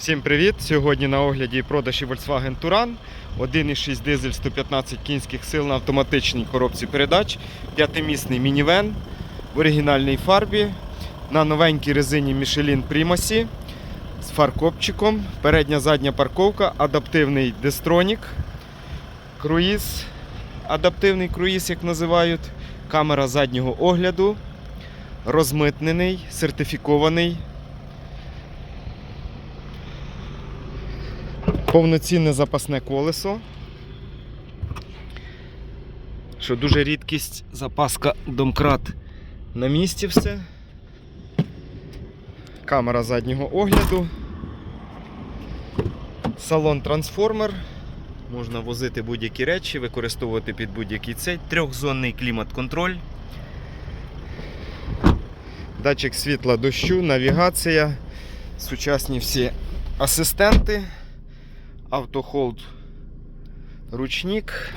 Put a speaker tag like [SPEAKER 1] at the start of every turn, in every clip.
[SPEAKER 1] Всім привіт! Сьогодні на огляді продажі Volkswagen Touran 1,6 дизель 115 кінських сил на автоматичній коробці передач, п'ятимісний мінівен в оригінальній фарбі. На новенькій резині Michelin Primacy з фаркопчиком, передня задня парковка, адаптивний дестронік, круїз, адаптивний круїз, як називають, камера заднього огляду, розмитнений, сертифікований. Повноцінне запасне колесо. Що дуже рідкість, запаска домкрат на місці все. Камера заднього огляду. Салон трансформер. Можна возити будь-які речі, використовувати під будь-який цей. Трьохзонний клімат-контроль. Датчик світла дощу, навігація, сучасні всі асистенти. Автохолд ручник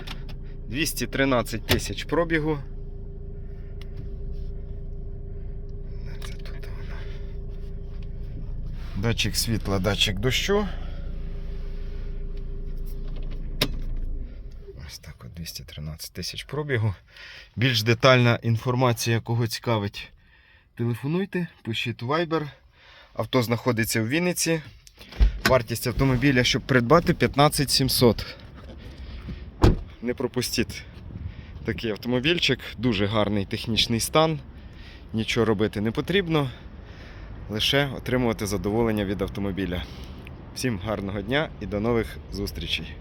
[SPEAKER 1] 213 тисяч пробігу. Це тут воно? Датчик світла, датчик дощу. Ось так от 213 тисяч пробігу. Більш детальна інформація, кого цікавить, телефонуйте, пишіть Viber. Авто знаходиться в Вінниці. Вартість автомобіля, щоб придбати 15 700. Не пропустіть такий автомобільчик, дуже гарний технічний стан. Нічого робити не потрібно. Лише отримувати задоволення від автомобіля. Всім гарного дня і до нових зустрічей!